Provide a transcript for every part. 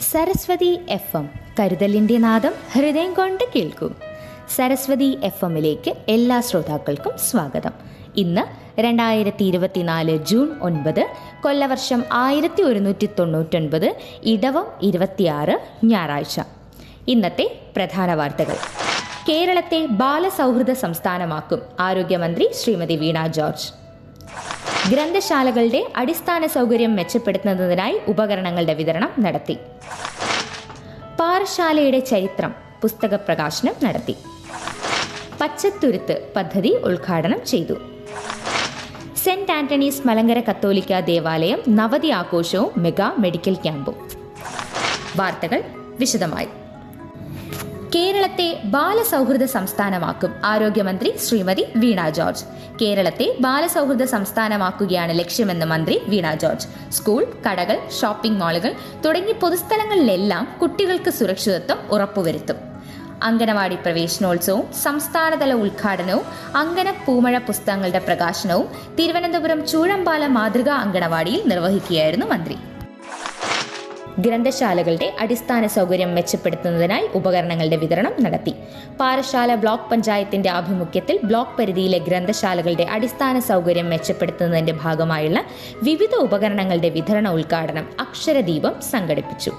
Saraswati F M. കരുതലിന്റെ നാദം ഹൃദയം കൊണ്ട് കേൾക്കൂ. സരസ്വതി എഫ് എമ്മിലേക്ക് എല്ലാ ശ്രോതാക്കൾക്കും സ്വാഗതം. ഇന്ന് രണ്ടായിരത്തി ഇരുപത്തിനാല് ജൂൺ ഒൻപത് കൊല്ലവർഷം ആയിരത്തി ഒരുന്നൂറ്റി തൊണ്ണൂറ്റൊൻപത് ഇടവം ഇരുപത്തിയാറ് ഞായറാഴ്ച. ഇന്നത്തെ പ്രധാന വാർത്തകൾ. കേരളത്തെ ബാലസൗഹൃദ സംസ്ഥാനമാക്കും ആരോഗ്യമന്ത്രി ശ്രീമതി വീണ ജോർജ്. ഗ്രന്ഥശാലകളുടെ അടിസ്ഥാന സൗകര്യം മെച്ചപ്പെടുത്തുന്നതിനായി ഉപകരണങ്ങളുടെ വിതരണം നടത്തി. പാറശാലയുടെ ചരിത്രം പുസ്തക പ്രകാശനം നടത്തി. പച്ചത്തുരുത്ത് പദ്ധതി ഉദ്ഘാടനം ചെയ്തു. സെന്റ് ആന്റണീസ് മലങ്കര കത്തോലിക്ക ദേവാലയം നവതി ആഘോഷവും മെഗാ മെഡിക്കൽ ക്യാമ്പും. വാർത്തകൾ വിശദമായി. കേരളത്തെ ബാലസൗഹൃദ സംസ്ഥാനമാക്കും. ആരോഗ്യമന്ത്രി ശ്രീമതി വീണ ജോർജ്. കേരളത്തെ ബാലസൗഹൃദ സംസ്ഥാനമാക്കുകയാണ് ലക്ഷ്യമെന്ന് മന്ത്രി വീണ ജോർജ്. സ്കൂൾ കടകൾ ഷോപ്പിംഗ് മാളുകൾ തുടങ്ങി പൊതുസ്ഥലങ്ങളിലെല്ലാം കുട്ടികൾക്ക് സുരക്ഷിതത്വം ഉറപ്പുവരുത്തും. അങ്കനവാടി പ്രവേശനോത്സവവും സംസ്ഥാനതല ഉദ്ഘാടനവും അങ്കന പൂമഴ പുസ്തകങ്ങളുടെ പ്രകാശനവും തിരുവനന്തപുരം ചൂഴമ്പാല മാതൃകാ അങ്കണവാടിയിൽ നിർവഹിക്കുകയായിരുന്നു മന്ത്രി. ഗ്രന്ഥശാലകളുടെ അടിസ്ഥാന സൗകര്യം മെച്ചപ്പെടുത്തുന്നതിനായി ഉപകരണങ്ങളുടെ വിതരണം നടത്തി. പാറശാല ബ്ലോക്ക് പഞ്ചായത്തിന്റെ ആഭിമുഖ്യത്തിൽ ബ്ലോക്ക് പരിധിയിലെ ഗ്രന്ഥശാലകളുടെ അടിസ്ഥാന സൗകര്യം മെച്ചപ്പെടുത്തുന്നതിന്റെ ഭാഗമായുള്ള വിവിധ ഉപകരണങ്ങളുടെ വിതരണ ഉദ്ഘാടനം അക്ഷരദീപം സംഘടിപ്പിച്ചു.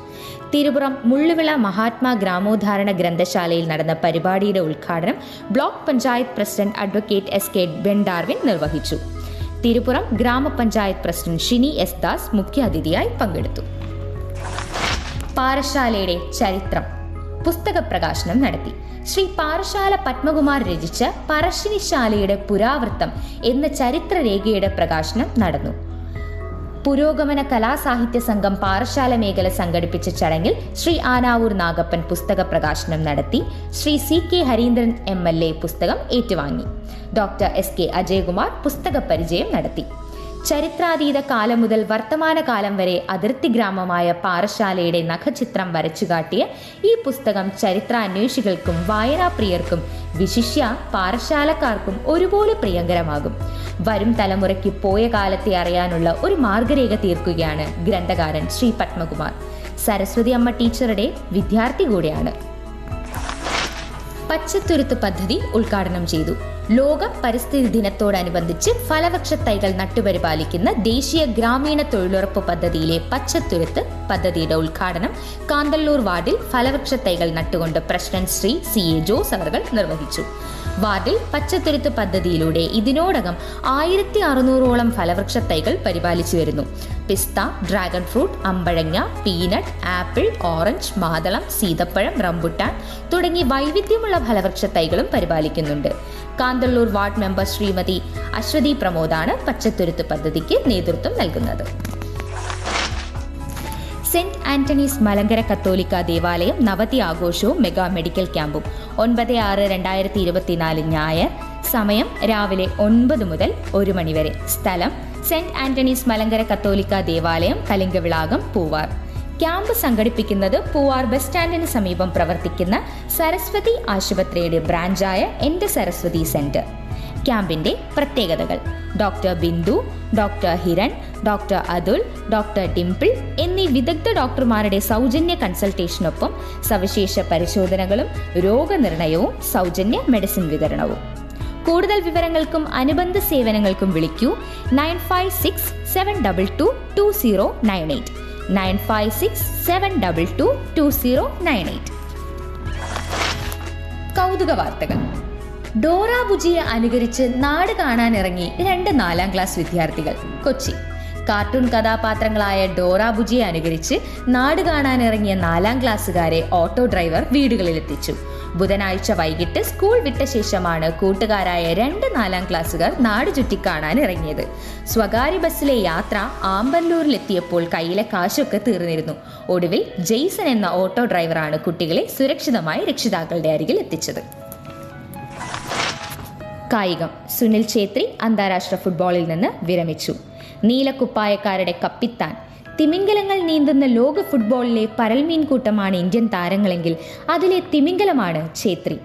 തിരുപുറം മുള്ളുവിള മഹാത്മാ ഗ്രാമോദ്ധാരണ ഗ്രന്ഥശാലയിൽ നടന്ന പരിപാടിയുടെ ഉദ്ഘാടനം block panchayat president advocate S K Bendarwin നിർവഹിച്ചു. തിരുപുറം ഗ്രാമപഞ്ചായത്ത് പ്രസിഡന്റ് ഷിനി എസ് ദാസ് മുഖ്യാതിഥിയായി പങ്കെടുത്തു. പാറശാലയുടെ ചരിത്രം പുസ്തക പ്രകാശനം നടത്തി. ശ്രീ പാറശാല പത്മകുമാർ രചിച്ച പറശ്ശിനിശാലയുടെ പുരാവൃത്തം എന്ന ചരിത്രരേഖയുടെ പ്രകാശനം നടന്നു. പുരോഗമന കലാസാഹിത്യ സംഘം പാറശാല മേഖല സംഘടിപ്പിച്ച ചടങ്ങിൽ ശ്രീ ആനാവൂർ നാഗപ്പൻ പുസ്തക പ്രകാശനം നടത്തി. Shri C K Harindran M L A പുസ്തകം ഏറ്റുവാങ്ങി. ഡോക്ടർ എസ് കെ അജയകുമാർ പുസ്തക പരിചയം നടത്തി. ചരിത്രാതീത കാലം മുതൽ വർത്തമാനകാലം വരെ അതിർത്തി ഗ്രാമമായ പാറശാലയുടെ നഖചിത്രം വരച്ചുകാട്ടിയ ഈ പുസ്തകം ചരിത്രാന്വേഷികൾക്കും വായനാപ്രിയർക്കും വിശിഷ്യ പാറശാലക്കാർക്കും ഒരുപോലെ പ്രിയങ്കരമാകും. വരും തലമുറയ്ക്ക് പോയ കാലത്തെ അറിയാനുള്ള ഒരു മാർഗരേഖ തീർക്കുകയാണ് ഗ്രന്ഥകാരൻ ശ്രീ പത്മകുമാർ. സരസ്വതി അമ്മ ടീച്ചറുടെ വിദ്യാർത്ഥി കൂടിയാണ്. പച്ചത്തുരുത്ത് പദ്ധതി ഉദ്ഘാടനം ചെയ്തു. ലോക പരിസ്ഥിതി ദിനത്തോടനുബന്ധിച്ച് ഫലവൃക്ഷ തൈകൾ നട്ടുപരിപാലിക്കുന്ന ദേശീയ ഗ്രാമീണ തൊഴിലുറപ്പ് പദ്ധതിയിലെ പച്ചത്തുരുത്ത് പദ്ധതിയുടെ ഉദ്ഘാടനം കാന്തല്ലൂർ വാർഡിൽ ഫലവൃക്ഷ തൈകൾ നട്ടുകൊണ്ട് president Shri C A Jose അവർ നിർവഹിച്ചു. വാർഡിൽ പച്ചത്തുരുത്ത് പദ്ധതിയിലൂടെ ഇതിനോടകം ആയിരത്തി അറുന്നൂറോളം ഫലവൃക്ഷ തൈകൾ പരിപാലിച്ചു വരുന്നു. പിസ്ത ഡ്രാഗൺ ഫ്രൂട്ട് അമ്പഴങ്ങ പീനട്ട് ആപ്പിൾ ഓറഞ്ച് മാതളം സീതപ്പഴം റംബുട്ടാൻ തുടങ്ങി വൈവിധ്യമുള്ള ഫലവൃക്ഷ തൈകളും പരിപാലിക്കുന്നുണ്ട്. കാന്തള്ളൂർ വാർഡ് മെമ്പർ ശ്രീമതി അശ്വതി പ്രമോദാണ് പച്ചത്തുരുത്ത് പദ്ധതിക്ക് നേതൃത്വം നൽകുന്നത്. സെന്റ് ആന്റണീസ് മലങ്കര കത്തോലിക്ക ദേവാലയം നവതി ആഘോഷവും മെഗാ മെഡിക്കൽ ക്യാമ്പും. ഒൻപത് ആറ് രണ്ടായിരത്തി ഇരുപത്തിനാല് ഞായർ സമയം രാവിലെ ഒൻപത് മുതൽ ഒരു മണിവരെ സ്ഥലം സെന്റ് ആന്റണീസ് മലങ്കര കത്തോലിക്ക ദേവാലയം കലിംഗവിളാകം പൂവാർ. ക്യാമ്പ് സംഘടിപ്പിക്കുന്നത് പൂവാർ ബസ് സ്റ്റാൻഡിന് സമീപം പ്രവർത്തിക്കുന്ന സരസ്വതി ആശുപത്രിയുടെ ബ്രാഞ്ചായ എന്റെ സരസ്വതി സെന്റർ. ക്യാമ്പിന്റെ പ്രത്യേകതകൾ. Doctor Bindu doctor Hiran doctor Athul doctor Dimple എന്നീ വിദഗ്ധ ഡോക്ടർമാരുടെ സൗജന്യ കൺസൾട്ടേഷനൊപ്പം സവിശേഷ പരിശോധനകളും രോഗനിർണയവും സൗജന്യ മെഡിസിൻ വിതരണവും. കൂടുതൽ വിവരങ്ങൾക്കും അനുബന്ധ സേവനങ്ങൾക്കും വിളിക്കൂ nine five six seven double two two zero nine eight. Nine five six seven double two two zero nine eight. കൗതുക വാർത്തകൾ. ഡോറ ബുജിയെ അനുകരിച്ച് നാട് കാണാനിറങ്ങി രണ്ട് നാലാം ക്ലാസ് വിദ്യാർത്ഥികൾ. കൊച്ചി. കാർട്ടൂൺ കഥാപാത്രങ്ങളായ ഡോറ ബുജിയെ അനുകരിച്ച് നാട് കാണാനിറങ്ങിയ നാലാം ക്ലാസ്സുകാരെ ഓട്ടോ ഡ്രൈവർ വീടുകളിലെത്തിച്ചു. ബുധനാഴ്ച വൈകിട്ട് സ്കൂൾ വിട്ട ശേഷമാണ് കൂട്ടുകാരായ രണ്ട് നാലാം ക്ലാസ്സുകാർ നാട് ചുറ്റിക്കാണാൻ ഇറങ്ങിയത് സ്വകാര്യ ബസ്സിലെ യാത്ര ആമ്പല്ലൂരിലെത്തിയപ്പോൾ കയ്യിലെ കാശൊക്കെ തീർന്നിരുന്നു. ഒടുവിൽ ജെയ്സൺ എന്ന ഓട്ടോ ഡ്രൈവറാണ് കുട്ടികളെ സുരക്ഷിതമായി രക്ഷിതാക്കളുടെ അരികിൽ എത്തിച്ചത്. കായികം സുനിൽ ഛേത്രി അന്താരാഷ്ട്ര ഫുട്ബോളിൽ നിന്ന് വിരമിച്ചു. നീലക്കുപ്പായക്കാരുടെ കപ്പിത്താൻ. തിമിംഗലങ്ങൾ നീന്തുന്ന ലോക ഫുട്ബോളിലെ പരൽമീൻ കൂട്ടമാണ് ഇന്ത്യൻ താരങ്ങളെങ്കിൽ അതിലെ തിമിംഗലമാണ് ഛേത്രി.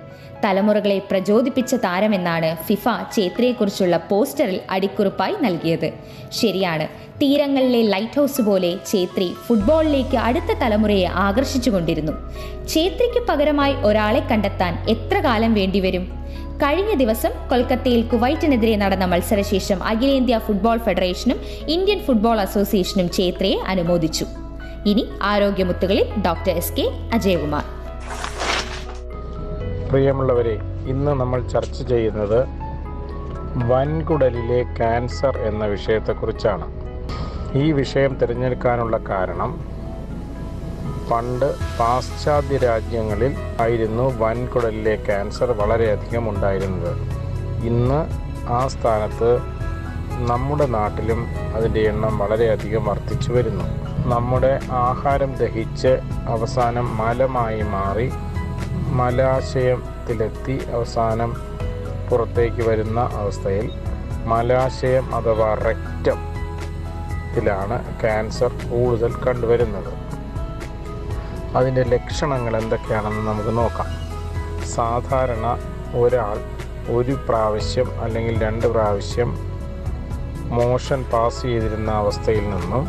തലമുറകളെ പ്രചോദിപ്പിച്ച താരമെന്നാണ് ഫിഫ ഛേത്രിയെക്കുറിച്ചുള്ള പോസ്റ്ററിൽ അടിക്കുറിപ്പായി നൽകിയത്. ശരിയാണ് തീരങ്ങളിലെ ലൈറ്റ് ഹൗസ് പോലെ ഛേത്രി ഫുട്ബോളിലേക്ക് അടുത്ത തലമുറയെ ആകർഷിച്ചുകൊണ്ടിരുന്നു. ഛേത്രിക്ക് പകരമായി ഒരാളെ കണ്ടെത്താൻ എത്ര കാലം വേണ്ടിവരും? കഴിഞ്ഞ ദിവസം കൊൽക്കത്തയിൽ കുവൈറ്റിനെതിരെ നടന്ന മത്സരശേഷം അഖിലേന്ത്യാ ഫുട്ബോൾ ഫെഡറേഷനും ഇന്ത്യൻ ഫുട്ബോൾ അസോസിയേഷനും ചേത്രയെ അനുമോദിച്ചു. ഇനി ആരോഗ്യമുത്തുകളിൽ ഡോക്ടർ എസ് കെ അജയകുമാർ. പ്രിയമുള്ളവരെ ഇന്ന് നമ്മൾ ചർച്ച ചെയ്യുന്നത് വൻകുടലിലെ ക്യാൻസർ എന്ന വിഷയത്തെക്കുറിച്ചാണ്. ഈ വിഷയം തിരഞ്ഞെടുക്കാനുള്ള കാരണം പണ്ട് പാശ്ചാത്യ രാജ്യങ്ങളിൽ ആയിരുന്നു വൻകുടലിലെ ക്യാൻസർ വളരെയധികം ഉണ്ടായിരുന്നത്. ഇന്ന് ആ സ്ഥാനത്ത് നമ്മുടെ നാട്ടിലും അതിന്റെ എണ്ണം വളരെയധികം വർദ്ധിച്ചു വരുന്നു. നമ്മുടെ ആഹാരം ദഹിച്ച് അവസാനം മലമായി മാറി മലാശയത്തിലെത്തി അവസാനം പുറത്തേക്ക് വരുന്ന അവസ്ഥയിൽ മലാശയം അഥവാ റെക്റ്റം ത്തിലാണ് ക്യാൻസർ കൂടുതൽ കണ്ടുവരുന്നത്. അതിന്റെ ലക്ഷണങ്ങൾ എന്തൊക്കെയാണെന്ന് നമുക്ക് നോക്കാം. സാധാരണ ഒരാൾ ഒരു പ്രാവശ്യം അല്ലെങ്കിൽ രണ്ട് പ്രാവശ്യം മോഷൻ പാസ് ചെയ്തിരുന്ന അവസ്ഥയിൽ നിന്നും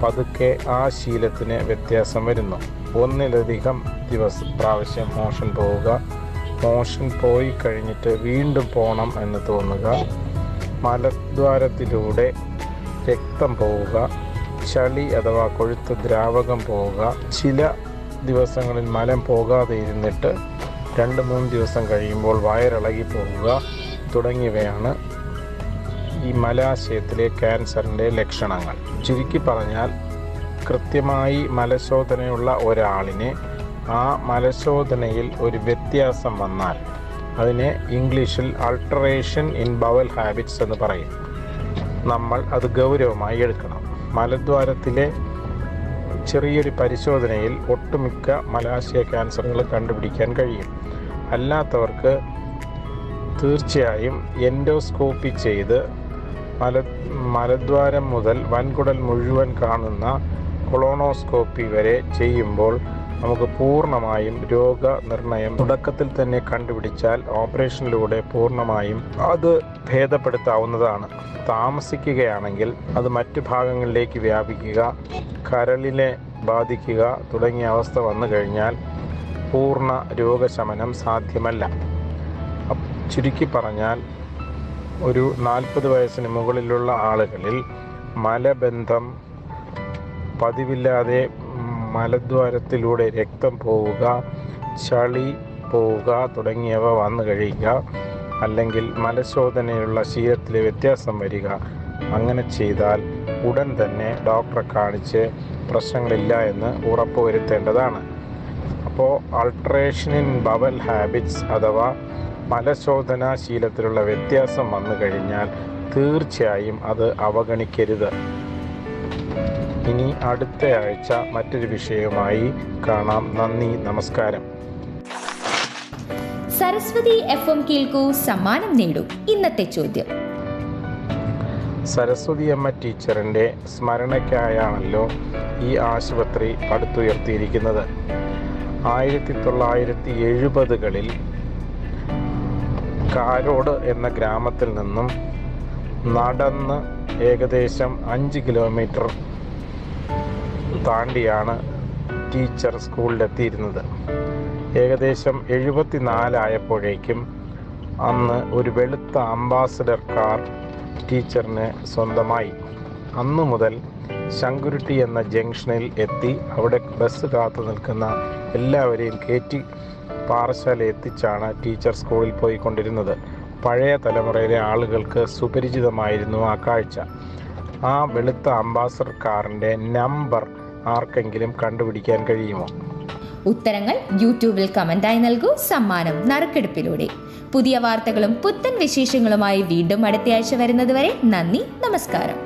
പതുക്കെ ആ ശീലത്തിന് വ്യത്യാസം വരുന്നു. ഒന്നിലധികം ദിവസം പ്രാവശ്യം മോഷൻ പോവുക. മോഷൻ പോയി കഴിഞ്ഞിട്ട് വീണ്ടും പോകണം എന്ന് തോന്നുക. മലദ്വാരത്തിലൂടെ രക്തം പോവുക. ചളി അഥവാ കൊഴുത്ത് ദ്രാവകം പോവുക. ചില ദിവസങ്ങളിൽ മലം പോകാതെ ഇരുന്നിട്ട് രണ്ട് മൂന്ന് ദിവസം കഴിയുമ്പോൾ വയറിളകി പോവുക തുടങ്ങിയവയാണ് ഈ മലാശയത്തിലെ ക്യാൻസറിന്റെ ലക്ഷണങ്ങൾ. ചുരുക്കി പറഞ്ഞാൽ കൃത്യമായി മലശോധനയുള്ള ഒരാളിന് ആ മലശോധനയിൽ ഒരു വ്യത്യാസം വന്നാൽ അതിനെ ഇംഗ്ലീഷിൽ അൾട്ടറേഷൻ ഇൻ ബവൽ ഹാബിറ്റ്സ് എന്ന് പറയും. നമ്മൾ അത് ഗൗരവമായി എടുക്കണം. മലദ്വാരത്തിലെ ചെറിയൊരു പരിശോധനയിൽ ഒട്ടുമിക്ക മലാശയ ക്യാൻസറുകൾ കണ്ടുപിടിക്കാൻ കഴിയും. അല്ലാത്തവർക്ക് തീർച്ചയായും എൻഡോസ്കോപ്പി ചെയ്ത് മല മലദ്വാരം മുതൽ വൻകുടൽ മുഴുവൻ കാണുന്ന കൊളോണോസ്കോപ്പി വരെ ചെയ്യുമ്പോൾ നമുക്ക് പൂർണമായും രോഗനിർണയം തുടക്കത്തിൽ തന്നെ കണ്ടുപിടിച്ചാൽ ഓപ്പറേഷനിലൂടെ പൂർണമായും അത് ഭേദപ്പെടുത്താവുന്നതാണ്. താമസിക്കുകയാണെങ്കിൽ അത് മറ്റു ഭാഗങ്ങളിലേക്ക് വ്യാപിക്കുക കരളിനെ ബാധിക്കുക തുടങ്ങിയ അവസ്ഥ വന്നു കഴിഞ്ഞാൽ പൂർണ രോഗശമനം സാധ്യമല്ല. ചുരുക്കി പറഞ്ഞാൽ ഒരു നാൽപ്പത് വയസ്സിന് മുകളിലുള്ള ആളുകളിൽ മലബന്ധം പതിവില്ലാതെ മലദ്വാരത്തിലൂടെ രക്തം പോവുക ചളി പോവുക തുടങ്ങിയവ വന്നു കഴിയുക. അല്ലെങ്കിൽ മലശോധനയുള്ള ശീലത്തിലെ വ്യത്യാസം വരിക. അങ്ങനെ ചെയ്താൽ ഉടൻ തന്നെ ഡോക്ടറെ കാണിച്ച് പ്രശ്നങ്ങളില്ല എന്ന് ഉറപ്പുവരുത്തേണ്ടതാണ് അപ്പോൾ അൾട്രേഷൻ ഇൻ ബവൽ ഹാബിറ്റ്സ് അഥവാ മലശോധനാ ശീലത്തിലുള്ള വ്യത്യാസം വന്നു കഴിഞ്ഞാൽ തീർച്ചയായും അത് അവഗണിക്കരുത്. ഇനി അടുത്ത ആഴ്ച മറ്റൊരു വിഷയവുമായി കാണാം. നന്ദി നമസ്കാരം. സരസ്വതി എഫ് എം കേൾക്കൂ സമ്മാനം നേടൂ. ഇന്നത്തെ ചോദ്യം. സരസ്വതി അമ്മ ടീച്ചറിന്റെ സ്മരണയ്ക്കായാണല്ലോ ഈ ആശുപത്രി പടുത്തുയർത്തിയിരിക്കുന്നത്. ആയിരത്തി തൊള്ളായിരത്തി എഴുപതുകളിൽ കാരോട് എന്ന ഗ്രാമത്തിൽ നിന്നും നടന്ന് ഏകദേശം അഞ്ച് കിലോമീറ്റർ താണ്ടിയാണ് ടീച്ചർ സ്കൂളിലെത്തിയിരുന്നത്. ഏകദേശം എഴുപത്തിനാലായപ്പോഴേക്കും അന്ന് ഒരു വെളുത്ത അംബാസഡർ കാർ ടീച്ചറിന് സ്വന്തമായി. അന്നു മുതൽ ശങ്കുരുട്ടി എന്ന ജംഗ്ഷനിൽ എത്തി അവിടെ ബസ് കാത്തു നിൽക്കുന്ന എല്ലാവരെയും കയറ്റി പാറശാല എത്തിച്ചാണ് ടീച്ചർ സ്കൂളിൽ പോയിക്കൊണ്ടിരുന്നത്. പഴയ തലമുറയിലെ ആളുകൾക്ക് സുപരിചിതമായിരുന്നു ആ കാഴ്ച. ആ വെളുത്ത അംബാസഡർ കാറിന്റെ നമ്പർ ആർക്കെങ്കിലും കണ്ടുപിടിക്കാൻ കഴിയുമോ? ഉത്തരങ്ങൾ യൂട്യൂബിൽ കമന്റായി നൽകൂ. സമ്മാനം നറുക്കെടുപ്പിലൂടെ. പുതിയ വാർത്തകളും പുത്തൻ വിശേഷങ്ങളുമായി വീണ്ടും അടുത്തയാഴ്ച വരുന്നതുവരെ നന്ദി നമസ്കാരം.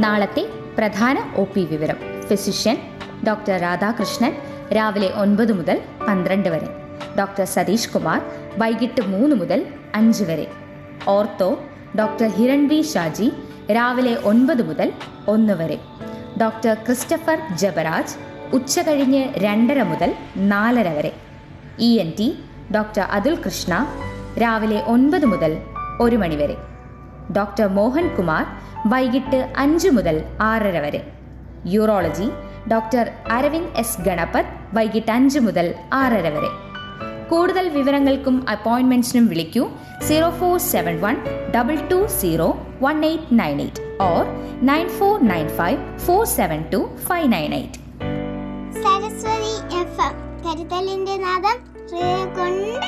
നാളത്തെ പ്രധാന ഒ പി വിവരം. ഫിസിഷ്യൻ ഡോക്ടർ രാധാകൃഷ്ണൻ രാവിലെ ഒൻപത് മുതൽ പന്ത്രണ്ട് വരെ. ഡോക്ടർ സതീഷ് കുമാർ വൈകിട്ട് മൂന്ന് മുതൽ അഞ്ച് വരെ. ഓർത്തോ ഡോക്ടർ ഹിരൺവി ഷാജി രാവിലെ ഒൻപത് മുതൽ ഒന്ന് വരെ. ഡോക്ടർ ക്രിസ്റ്റഫർ ജബരാജ് ഉച്ചകഴിഞ്ഞ് രണ്ടര മുതൽ നാലര വരെ. E N T doctor Athul Krishna രാവിലെ ഒൻപത് മുതൽ ഒരു മണിവരെ ഡോക്ടർ മോഹൻ കുമാർ വൈകിട്ട് അഞ്ച് മുതൽ ആറര വരെ. Urology doctor Aravind S Ganapath വൈകിട്ട് അഞ്ച് മുതൽ ആറര വരെ. കൂടുതൽ വിവരങ്ങൾക്കും അപ്പോയിൻമെന്റ്സിനും വിളിക്കൂ zero four seven one double two zero one eight nine eight or nine four nine five four seven two five nine eight Saraswati F കരുതലിന്റെ നാദം കൊണ്ട് കൊണ്ട്